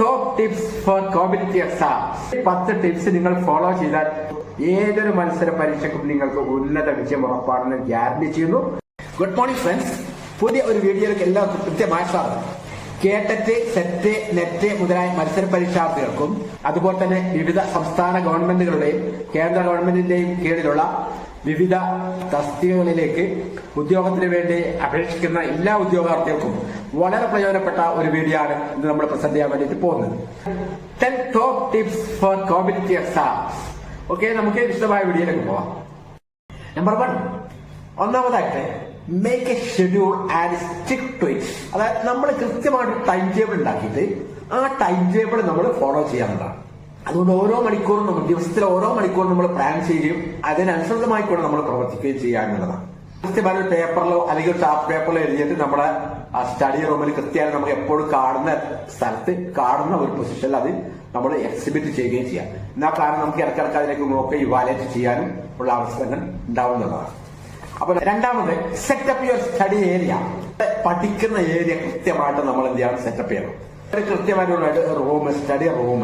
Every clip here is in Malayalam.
Top tips for competitive exam പത്ത് ടിപ്സ് നിങ്ങൾ ഫോളോ ചെയ്താൽ ഏതൊരു മത്സര പരീക്ഷയ്ക്കും നിങ്ങൾക്ക് ഉന്നത വിജയം ഉറപ്പാണെന്ന് ഗ്യാരണ്ടി ചെയ്യുന്നു. ഗുഡ് മോർണിംഗ് ഫ്രണ്ട്സ് പുതിയ ഒരു വീഡിയോയിലേക്ക് എല്ലാവർക്കും കൃത്യമായ സ്വാഗതം. കേട്ടറ്റ് സെറ്റ് നെറ്റ് മുതലായ മത്സര പരീക്ഷാർത്ഥികൾക്കും അതുപോലെ തന്നെ വിവിധ സംസ്ഥാന ഗവൺമെന്റുകളുടെയും കേന്ദ്ര ഗവൺമെന്റിന്റെയും കീഴിലുള്ള വിവിധ തസ്തികകളിലേക്ക് ഉദ്യോഗത്തിന് വേണ്ടി അപേക്ഷിക്കുന്ന എല്ലാ ഉദ്യോഗാർത്ഥികൾക്കും വളരെ പ്രയോജനപ്പെട്ട ഒരു വീഡിയോ ആണ് ഇന്ന് നമ്മൾ പ്രസന്റ് ചെയ്യാൻ വേണ്ടിയിട്ട് പോകുന്നത്. Ten top tips for competitive exams okay നമുക്ക് വിശദമായ വീഡിയോയിലേക്ക് പോവാം. നമ്പർ വൺ ഒന്നാമതായിട്ട് make a schedule and stick to it അതായത് നമ്മൾ കൃത്യമായിട്ട് ടൈം ടേബിൾ ഉണ്ടാക്കിയിട്ട് ആ ടൈം ടേബിൾ നമ്മൾ ഫോളോ ചെയ്യാവുന്നതാണ് അതുകൊണ്ട് ഓരോ മണിക്കൂറും നമ്മൾ ദിവസത്തിലെ ഓരോ മണിക്കൂറും നമ്മൾ പ്ലാൻ ചെയ്യുകയും അതിനനുസൃതമായിക്കൊണ്ട് നമ്മൾ പ്രവർത്തിക്കുകയും ചെയ്യുക എന്നുള്ളതാണ്. കൃത്യമായ ഒരു പേപ്പറിലോ അല്ലെങ്കിൽ ചാർട്ട് പേപ്പറിലോ എഴുതിയിട്ട് നമ്മുടെ സ്റ്റഡി റൂമിൽ കൃത്യമായി നമുക്ക് എപ്പോഴും കാണുന്ന സ്ഥലത്ത് കാണുന്ന ഒരു പൊസിഷനിൽ അത് നമ്മൾ എക്സിബിറ്റ് ചെയ്യുകയും ചെയ്യാം. എന്നാൽ കാരണം നമുക്ക് ഇടയ്ക്കിടയ്ക്ക് അതിലേക്ക് നോക്കി ഇവാലേറ്റ് ചെയ്യാനും ഉള്ള അവസരങ്ങൾ ഉണ്ടാവുന്നതാണ് അപ്പൊ രണ്ടാമത് സെറ്റപ്പ് യുവർ സ്റ്റഡി ഏരിയ പഠിക്കുന്ന ഏരിയ കൃത്യമായിട്ട് നമ്മൾ എന്ത് ചെയ്യണം? സെറ്റപ്പ് ചെയ്യണം. കൃത്യമായിട്ടുള്ള റൂം സ്റ്റഡി റൂം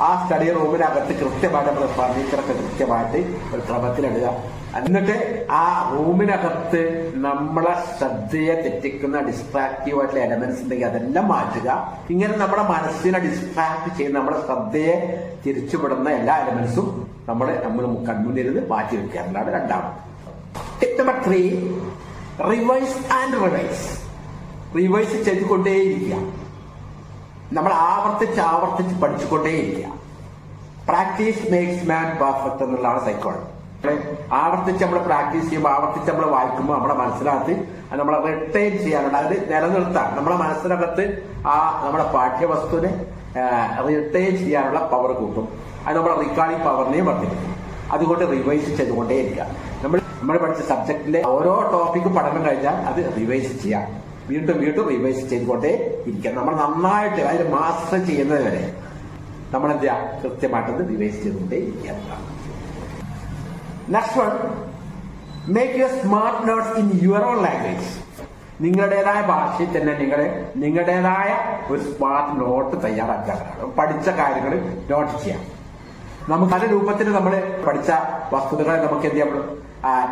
ആ സ്റ്റഡി റൂമിനകത്ത് കൃത്യമായിട്ട് നമ്മൾ ഫർണിച്ചറൊക്കെ കൃത്യമായിട്ട് ഒരു ക്രമത്തിലിടുക. എന്നിട്ട് ആ റൂമിനകത്ത് നമ്മളെ ശ്രദ്ധയെ തെറ്റിക്കുന്ന ഡിസ്ട്രാക്റ്റീവ് ആയിട്ടുള്ള എലമെന്റ്സ് ഉണ്ടെങ്കിൽ അതെല്ലാം മാറ്റുക. ഇങ്ങനെ നമ്മുടെ മനസ്സിനെ ഡിസ്ട്രാക്ട് ചെയ്യുന്ന നമ്മുടെ ശ്രദ്ധയെ തിരിച്ചുവിടുന്ന എല്ലാ എലമെന്റ്സും നമ്മൾ നമ്മൾ കൺമുന്നിരുന്ന് മാറ്റി വെക്കുക. എന്നതാണ് രണ്ടാമത്. Number three revise and reverse reverse ചെയ്തുകൊണ്ടേയിരിക്കുക. നമ്മൾ ആവർത്തിച്ച് ആവർത്തിച്ച് പഠിച്ചുകൊണ്ടേയില്ല. പ്രാക്ടീസ് മേക്സ് മാൻ പെർഫെക്റ്റ് എന്നുള്ളതാണ് സൈക്കോളജി ആവർത്തിച്ച് നമ്മൾ പ്രാക്ടീസ് ചെയ്യുമ്പോൾ ആവർത്തിച്ച് നമ്മൾ വായിക്കുമ്പോൾ നമ്മളെ മനസ്സിനകത്ത് നമ്മളെ റിട്ടേൺ ചെയ്യാനുണ്ട്. അത് നിലനിർത്താൻ നമ്മളെ മനസ്സിനകത്ത് ആ നമ്മുടെ പാഠ്യവസ്തുവിനെ റിട്ടേൺ ചെയ്യാനുള്ള പവർ കൂട്ടും. അത് നമ്മുടെ റീകാളിംഗ് പവറിനെയും വർദ്ധിപ്പിക്കും. അതുകൊണ്ട് റിവൈസ് ചെയ്തുകൊണ്ടേയിരിക്കുക. നമ്മൾ നമ്മൾ പഠിച്ച സബ്ജക്റ്റിലെ ഓരോ ടോപ്പിക്കും പഠനം കഴിഞ്ഞാൽ അത് റിവൈസ് ചെയ്യാം. വീണ്ടും വീണ്ടും റിവൈസ് ചെയ്തുകൊണ്ടേ ഇരിക്കാം. നമ്മൾ നന്നായിട്ട് അതിൽ മാസ്റ്റർ ചെയ്യുന്നത് വരെ നമ്മൾ എന്ത് ചെയ്യാം? കൃത്യമായിട്ടത് റിവൈസ് ചെയ്തുകൊണ്ടേ ഇരിക്കുക next one make your smart notes in your own language നിങ്ങളുടേതായ ഭാഷയിൽ തന്നെ നിങ്ങൾ നിങ്ങളുടേതായ ഒരു സ്മാർട്ട് നോട്ട് തയ്യാറാക്കുക പഠിച്ച കാര്യങ്ങൾ നോട്ട് ചെയ്യാം. നമുക്ക് പല രൂപത്തിൽ നമ്മൾ പഠിച്ച വസ്തുതകളെ നമുക്ക് എന്ത് ചെയ്യാൻ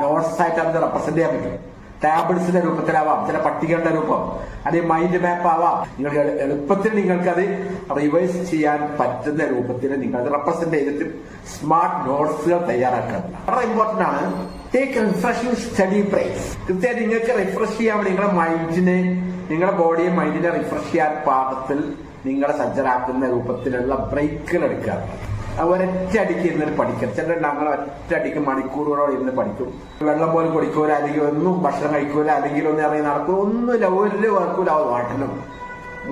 നോട്ട്സ് ആയിട്ട് അത് റെപ്രസെന്റ് ചെയ്യാൻ പറ്റും. ടാബിൾസിന്റെ രൂപത്തിലാവാം ചില പട്ടികകളുടെ രൂപം അല്ലെങ്കിൽ മൈൻഡ് മാപ്പ് ആവാം. നിങ്ങൾക്ക് എളുപ്പത്തിൽ നിങ്ങൾക്ക് നിങ്ങൾക്കത് റിവൈസ് ചെയ്യാൻ പറ്റുന്ന രൂപത്തിൽ നിങ്ങൾ റെപ്രസെന്റ് ചെയ്തിട്ട് സ്മാർട്ട് നോട്ട്സുകൾ തയ്യാറാക്കുക. വളരെ ഇമ്പോർട്ടന്റ് ആണ്. ടേക്ക് റിഫ്രഷിംഗ് സ്റ്റഡി ബ്രേക്സ് കൃത്യമായിട്ട് നിങ്ങൾക്ക് റിഫ്രഷ് ചെയ്യാൻ നിങ്ങളുടെ മൈൻഡിനെ നിങ്ങളുടെ ബോഡിയെ മൈൻഡിനെ റിഫ്രഷ് ചെയ്യാൻ പാകത്തിൽ നിങ്ങളെ സജ്ജരാക്കുന്ന രൂപത്തിലുള്ള ബ്രേക്കുകൾ എടുക്കുക. ഒരൊറ്റ അടിക്ക് ഇരുന്നിട്ട് പഠിക്കും ചില ഞങ്ങൾ ഒറ്റ അടിക്ക് മണിക്കൂറുകളോടെ ഇരുന്ന് പഠിക്കും. വെള്ളം പോലും കുടിക്കൂല അല്ലെങ്കിൽ ഒന്നും ഭക്ഷണം കഴിക്കൂല അല്ലെങ്കിൽ ഒന്നും ഇറങ്ങി നടക്കൂല ഒന്നുമില്ല ഒരു വർക്കൂല പാട്ടിലും.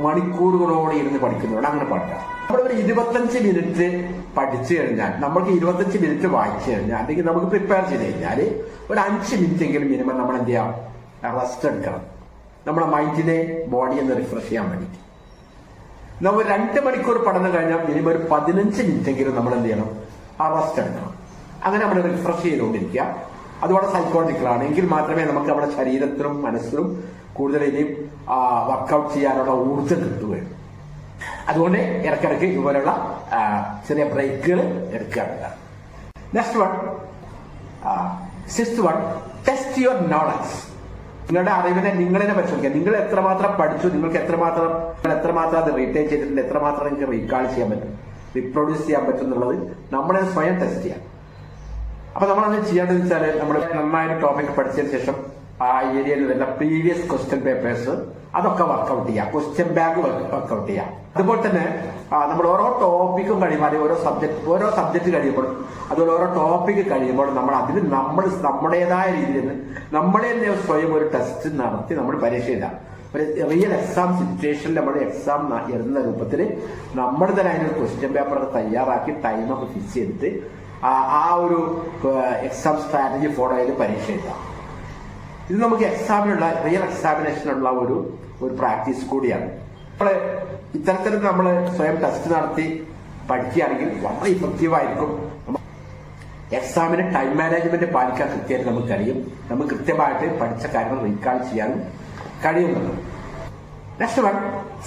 മണിക്കൂറുകളോടെ ഇരുന്ന് പഠിക്കുന്നതുകൊണ്ട് അങ്ങനെ പഠിക്കാം നമ്മളൊരു ഇരുപത്തഞ്ച് മിനിറ്റ് പഠിച്ചു കഴിഞ്ഞാൽ നമ്മൾക്ക് ഇരുപത്തഞ്ച് മിനിറ്റ് വായിച്ചു കഴിഞ്ഞാൽ അല്ലെങ്കിൽ നമുക്ക് പ്രിപ്പയർ ചെയ്ത് കഴിഞ്ഞാൽ ഒരു അഞ്ച് മിനിറ്റ് എങ്കിലും മിനിമം നമ്മൾ എന്ത് ചെയ്യാം? റെസ്റ്റ് എടുക്കണം. നമ്മുടെ മൈൻഡിനെ ബോഡിയെ ഒന്ന് റിഫ്രഷ് ചെയ്യാൻ വേണ്ടിയിട്ട്. നമ്മൾ രണ്ട് മണിക്കൂർ പഠനം കഴിഞ്ഞാൽ മിനിമം ഒരു പതിനഞ്ച് മിനിറ്റെങ്കിലും നമ്മൾ എന്ത് ചെയ്യണം? ആ എടുക്കണം. അങ്ങനെ നമ്മൾ റിഫ്രഷ് ചെയ്തുകൊണ്ടിരിക്കുക. അതുപോലെ സൈക്കോളജിക്കലാണ് എങ്കിൽ മാത്രമേ നമുക്ക് നമ്മുടെ ശരീരത്തിനും മനസ്സിനും കൂടുതൽ ഇനിയും വർക്കൗട്ട് ചെയ്യാനുള്ള ഊർജം കിട്ടുകയുള്ളൂ. അതുകൊണ്ട് ഇടയ്ക്കിടയ്ക്ക് ഇതുപോലുള്ള ചെറിയ ബ്രേക്കുകൾ എടുക്കുക next one six one test your knowledge നിങ്ങളുടെ അറിവിനെ നിങ്ങളെ പരിശോധിക്കുക. നിങ്ങൾ എത്രമാത്രം പഠിച്ചു നിങ്ങൾക്ക് എത്രമാത്രം എത്രമാത്രം അത് റീറ്റെയിൻ ചെയ്തിട്ടുണ്ട് എത്രമാത്രം നിങ്ങൾക്ക് റീകാൾ ചെയ്യാൻ പറ്റും റീപ്രൊഡ്യൂസ് ചെയ്യാൻ പറ്റും എന്നുള്ളത് നമ്മളെ സ്വയം ടെസ്റ്റ് ചെയ്യാം. അപ്പൊ നമ്മൾ അങ്ങനെ ചെയ്യേണ്ടത് വെച്ചാൽ നമ്മൾ നന്നായിട്ട് ടോപ്പിക് പഠിച്ചതിന് ശേഷം ആ ഏരിയയിൽ വരുന്ന പ്രീവിയസ് ക്വസ്റ്റ്യൻ പേപ്പേഴ്സ് അതൊക്കെ വർക്കൗട്ട് ചെയ്യാം. ക്വസ്റ്റ്യൻ ബാങ്ക് വർക്കൗട്ട് ചെയ്യാം. അതുപോലെ തന്നെ നമ്മൾ ഓരോ ടോപ്പിക്കും കഴിയുമ്പോൾ അല്ലെങ്കിൽ ഓരോ സബ്ജക്ട് ഓരോ സബ്ജക്ട് കഴിയുമ്പോഴും അതുപോലെ ഓരോ ടോപ്പിക്ക് കഴിയുമ്പോൾ നമ്മൾ അതിൽ നമ്മൾ നമ്മുടേതായ രീതിയിൽ നമ്മളെ തന്നെ സ്വയം ഒരു ടെസ്റ്റ് നടത്തി നമ്മൾ പരീക്ഷ എഴുതാം. ഒരു റിയൽ എക്സാം സിറ്റുവേഷനിൽ നമ്മൾ എക്സാം എഴുതുന്ന രൂപത്തിൽ നമ്മൾ തന്നെ അതിനൊരു ക്വസ്റ്റ്യൻ പേപ്പർ തയ്യാറാക്കി ടൈമൊക്കെ ഫിക്സ് ചെയ്തിട്ട് ആ ഒരു എക്സാം സ്ട്രാറ്റജി ഫോളോ ചെയ്ത് പരീക്ഷ എഴുതാം. ഇത് നമുക്ക് എക്സാമിനുള്ള റിയൽ എക്സാമിനേഷനുള്ള ഒരു ഒരു പ്രാക്ടീസ് കൂടിയാണ്. നമ്മൾ ഇത്തരത്തിൽ നമ്മൾ സ്വയം ടെസ്റ്റ് നടത്തി പഠിക്കുകയാണെങ്കിൽ വളരെ ഇഫക്റ്റീവ് ആയിരിക്കും. എക്സാമിന് ടൈം മാനേജ്മെന്റ് പാലിക്കാൻ കൃത്യമായിട്ട് നമുക്ക് കഴിയും. നമുക്ക് കൃത്യമായിട്ട് പഠിച്ച കാര്യങ്ങൾ റീകാൾ ചെയ്യാനും കഴിയുന്നുണ്ട്. Next one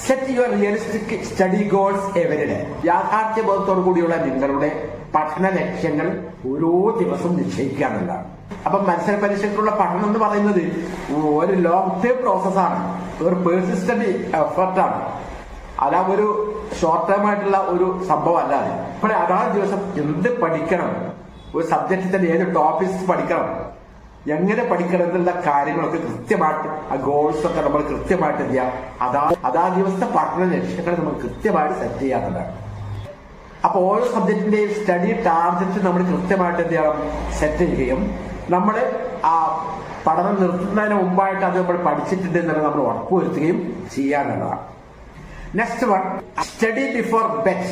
set your realistic study goals every day യാഥാർത്ഥ്യബോധത്തോടു കൂടിയുള്ള നിങ്ങളുടെ പഠന ലക്ഷ്യങ്ങൾ ഓരോ ദിവസവും നിശ്ചയിക്കുക എന്നുള്ളതാണ്. അപ്പൊ മത്സര പരീക്ഷയ്ക്കുള്ള പഠനം എന്ന് പറയുന്നത് ഒരു ലോങ് ടേം പ്രോസസ്സാണ് ഒരു പേഴ്സിസ്റ്റന്റ് എഫർട്ടാണ് അല്ല ഒരു ഷോർട്ട് ടേം ആയിട്ടുള്ള ഒരു സംഭവം അല്ലാതെ അപ്പോൾ അതാ ദിവസം എന്ത് പഠിക്കണം? ഒരു സബ്ജക്റ്റിൽ തന്നെ ഏത് ടോപ്പിക്സ് പഠിക്കണം? എങ്ങനെ പഠിക്കണം എന്നുള്ള കാര്യങ്ങളൊക്കെ കൃത്യമായിട്ട് ആ ഗോൾസ് ഒക്കെ നമ്മൾ കൃത്യമായിട്ട് എന്ത് ചെയ്യാം അതാ അതാ ദിവസത്തെ പഠന ലക്ഷ്യങ്ങൾ നമ്മൾ കൃത്യമായിട്ട് സെറ്റ് ചെയ്യാറുള്ളതാണ് അപ്പൊ ഓരോ സബ്ജക്റ്റിന്റെയും സ്റ്റഡി ടാർഗറ്റ് നമ്മൾ കൃത്യമായിട്ട് എന്ത് ചെയ്യണം? സെറ്റ് ചെയ്യുകയും നമ്മൾ ആ പഠനം നിർത്തുന്നതിന് മുമ്പായിട്ട് അത് നമ്മൾ പഠിച്ചിട്ടുണ്ട് എന്നുള്ളത് നമ്മൾ ഉറപ്പുവരുത്തുകയും ചെയ്യാനുള്ളതാണ് next one study before bed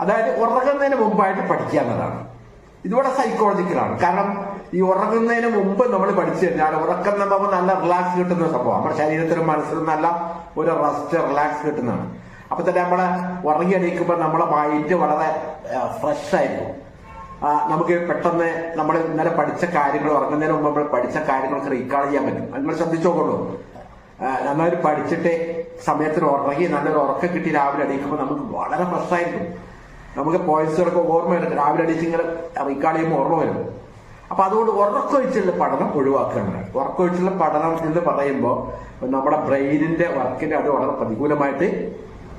അതായത് ഉറങ്ങുന്നതിന് മുമ്പായിട്ട് പഠിക്കുക എന്നതാണ് ഇതുകൂടെ സൈക്കോളജിക്കലാണ് കാരണം ഈ ഉറങ്ങുന്നതിന് മുമ്പ് നമ്മൾ പഠിച്ചു കഴിഞ്ഞാൽ ഉറക്കം നമ്മൾ നല്ല റിലാക്സ് കിട്ടുന്ന സംഭവം നമ്മുടെ ശരീരത്തിനും മനസ്സിനും നല്ല ഒരു റെസ്റ്റ് റിലാക്സ് കിട്ടുന്നതാണ്. അപ്പൊ തന്നെ നമ്മളെ ഉറങ്ങി എണീക്കുമ്പോൾ നമ്മളെ മൈൻഡ് വളരെ ഫ്രഷ് ആയിരിക്കും നമുക്ക് പെട്ടെന്ന് നമ്മൾ ഇന്നലെ പഠിച്ച കാര്യങ്ങൾ ഉറങ്ങുന്നതിന് മുമ്പ് നമ്മൾ പഠിച്ച കാര്യങ്ങളൊക്കെ റീകാൾ ചെയ്യാൻ പറ്റും. നിങ്ങൾ ശ്രദ്ധിച്ചോക്കുള്ളൂ നന്നായി പഠിച്ചിട്ട് സമയത്തിന് ഉറങ്ങി നല്ലൊരു ഉറക്കം കിട്ടി രാവിലെ എണീക്കുമ്പോൾ നമുക്ക് വളരെ ഫ്രഷ് ആയിരിക്കും നമുക്ക് പോയിന്റ്സുകളൊക്കെ ഓർമ്മ വരും. രാവിലെ എണീച്ച് ഇങ്ങനെ റീകാൾ ചെയ്യുമ്പോൾ ഓർമ്മ വരും. അപ്പൊ അതുകൊണ്ട് ഉറക്കൊഴിച്ചുള്ള പഠനം ഒഴിവാക്കേണ്ടതാണ് ഉറക്കൊഴിച്ചുള്ള പഠനം എന്ന് പറയുമ്പോൾ നമ്മുടെ ബ്രെയിനിന്റെ വർക്കിനെ അത് വളരെ പ്രതികൂലമായിട്ട്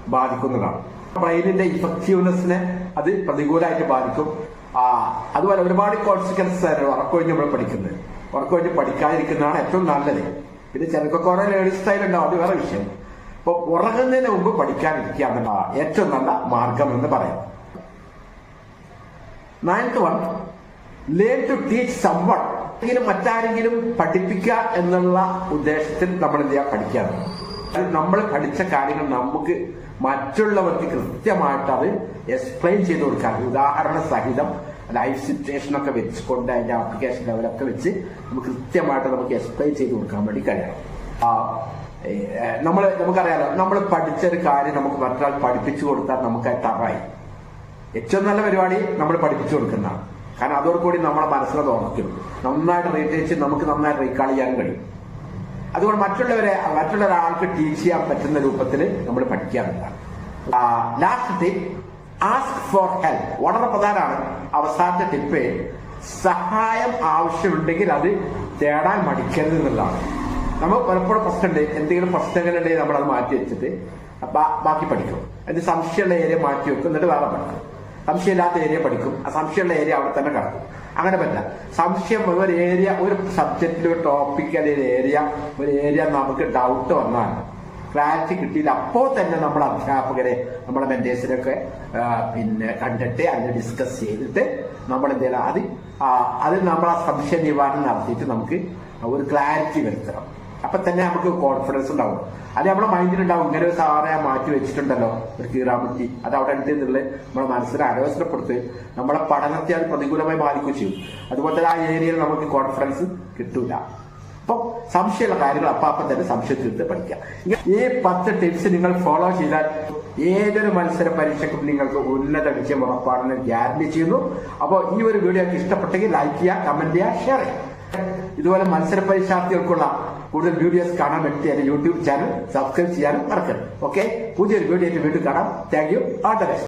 ബാധിക്കുന്നതാണ്. ബ്രെയിനിന്റെ ഇഫക്റ്റീവ്നെസ്സിനെ അത് പ്രതികൂലമായിട്ട് ബാധിക്കും. അതുപോലെ ഒരുപാട് കോൺസിക്വൻസസ് ആണ് ഉറക്കൊഴിഞ്ഞ് നമ്മൾ പഠിക്കുന്നത്. ഉറക്കൊഴിഞ്ഞ് പഠിക്കാതിരിക്കുന്നതാണ് ഏറ്റവും നല്ലത്. പിന്നെ ചിലർക്ക് കുറെ ലേണിംഗ് സ്റ്റൈൽ ഉണ്ടാവും അത് വേറെ വിഷയം. അപ്പൊ ഉറങ്ങുന്നതിന് മുമ്പ് പഠിക്കാതിരിക്കുക എന്നുള്ളതാണ് ഏറ്റവും നല്ല മാർഗം എന്ന് പറയാം. Ninth one learn to teach someone മറ്റാരെങ്കിലും പഠിപ്പിക്കുക എന്നുള്ള ഉദ്ദേശത്തിൽ നമ്മൾ എന്ത് ചെയ്യാൻ പഠിക്കാറ് അത് നമ്മൾ പഠിച്ച കാര്യങ്ങൾ നമുക്ക് മറ്റുള്ളവർക്ക് കൃത്യമായിട്ട് അത് എക്സ്പ്ലെയിൻ ചെയ്ത് കൊടുക്കാൻ. ഉദാഹരണ സഹിതം ലൈഫ് സിറ്റുവേഷൻ ഒക്കെ വെച്ചുകൊണ്ട് അതിന്റെ ആപ്ലിക്കേഷൻ ലെവലൊക്കെ വെച്ച് നമുക്ക് കൃത്യമായിട്ട് നമുക്ക് എക്സ്പ്ലെയിൻ ചെയ്ത് കൊടുക്കാൻ വേണ്ടി കഴിയണം. നമ്മൾ നമുക്കറിയാലോ നമ്മൾ പഠിച്ച ഒരു കാര്യം നമുക്ക് മറ്റൊരാൾ പഠിപ്പിച്ചു കൊടുത്താൽ നമുക്ക് അത് തറായി ഏറ്റവും നല്ല പരിപാടി നമ്മൾ പഠിപ്പിച്ചു കൊടുക്കുന്നതാണ്. കാരണം അതോടുകൂടി നമ്മളെ മനസ്സിലത് ഓർക്കും നന്നായിട്ട് റീറ്റേച്ച് നമുക്ക് നന്നായിട്ട് റീകാൾ ചെയ്യാൻ കഴിയും. അതുകൊണ്ട് മറ്റുള്ളവരെ മറ്റുള്ള ഒരാൾക്ക് ടീച്ച് ചെയ്യാൻ പറ്റുന്ന രൂപത്തിൽ നമ്മൾ പഠിക്കാറുണ്ടാണ് last tip ask for help വളരെ പ്രധാനമാണ്. അവസാനത്തെ ടിപ്പ് സഹായം ആവശ്യമുണ്ടെങ്കിൽ അത് തേടാൻ മടിക്കരുത് എന്നുള്ളതാണ്. നമ്മൾ പലപ്പോഴും പ്രശ്നമുണ്ട്. എന്തെങ്കിലും പ്രശ്നങ്ങളുണ്ടെങ്കിൽ നമ്മൾ അത് മാറ്റി വെച്ചിട്ട് ബാക്കി പഠിക്കും. അതിന് സംശയമുള്ള ഏരിയ മാറ്റി വെക്കും. എന്നിട്ട് വേറെ പഠിക്കും. സംശയമില്ലാത്ത ഏരിയ പഠിക്കും. ആ സംശയമുള്ള ഏരിയ അവിടെ തന്നെ കിടക്കും. അങ്ങനെ പറ്റില്ല. സംശയം ഒരു ഏരിയ ഒരു സബ്ജക്റ്റിൽ ഒരു ടോപ്പിക് അല്ലെങ്കിൽ ഏരിയ ഒരു ഏരിയ നമുക്ക് ഡൗട്ട് വന്നാൽ ക്ലാരിറ്റി കിട്ടിയില്ല. അപ്പോൾ തന്നെ നമ്മുടെ അധ്യാപകരെ നമ്മുടെ മെന്റേഴ്സിനൊക്കെ പിന്നെ കണ്ടിട്ട് അതിനെ ഡിസ്കസ് ചെയ്തിട്ട് നമ്മൾ എന്തെങ്കിലും അത് അതിൽ നമ്മൾ ആ സംശയ നിവാരണം നടത്തിയിട്ട് നമുക്ക് ഒരു ക്ലാരിറ്റി വരുത്തണം. അപ്പൊ തന്നെ നമുക്ക് കോൺഫിഡൻസ് ഉണ്ടാവും. അത് നമ്മുടെ മൈൻഡിൽ ഉണ്ടാവും ഇങ്ങനെ ഒരു സാറെ മാറ്റി വെച്ചിട്ടുണ്ടല്ലോ ഒരു കീറാമുറ്റി അത് അവിടെ ഉണ്ട് എന്നുള്ളത് നമ്മുടെ മനസ്സിനെ അലോസനപ്പെടുത്ത് നമ്മുടെ പഠനത്തെ അത് പ്രതികൂലമായി ബാധിക്കുകയും ചെയ്യും. അതുപോലെ തന്നെ ആ ഏരിയയിൽ നമുക്ക് കോൺഫിഡൻസ് കിട്ടൂല. അപ്പൊ സംശയമുള്ള കാര്യങ്ങൾ അപ്പൊ അപ്പം തന്നെ സംശയത്തിൽ പഠിക്കാം ഈ പത്ത് ടിപ്സ് നിങ്ങൾ ഫോളോ ചെയ്താൽ ഏതൊരു മത്സര പരീക്ഷയ്ക്കും നിങ്ങൾക്ക് ഉന്നത വിജയം ഉറപ്പാണെന്ന് ഗ്യാരണ്ടി ചെയ്യുന്നു. അപ്പോൾ ഈ ഒരു വീഡിയോ ഇഷ്ടപ്പെട്ടെങ്കിൽ ലൈക്ക് ചെയ്യുക കമന്റ് ചെയ്യുക ഷെയർ ചെയ്യുക. ഇതുപോലെ മത്സര പരീക്ഷാർത്ഥികൾക്കുള്ള കൂടുതൽ വീഡിയോസ് കാണാൻ വേണ്ടി എന്റെ യൂട്യൂബ് ചാനൽ സബ്സ്ക്രൈബ് ചെയ്യാനും മറക്കരുത്. ഓക്കെ പുതിയൊരു വീഡിയോ വീണ്ടും കാണാം. Thank you best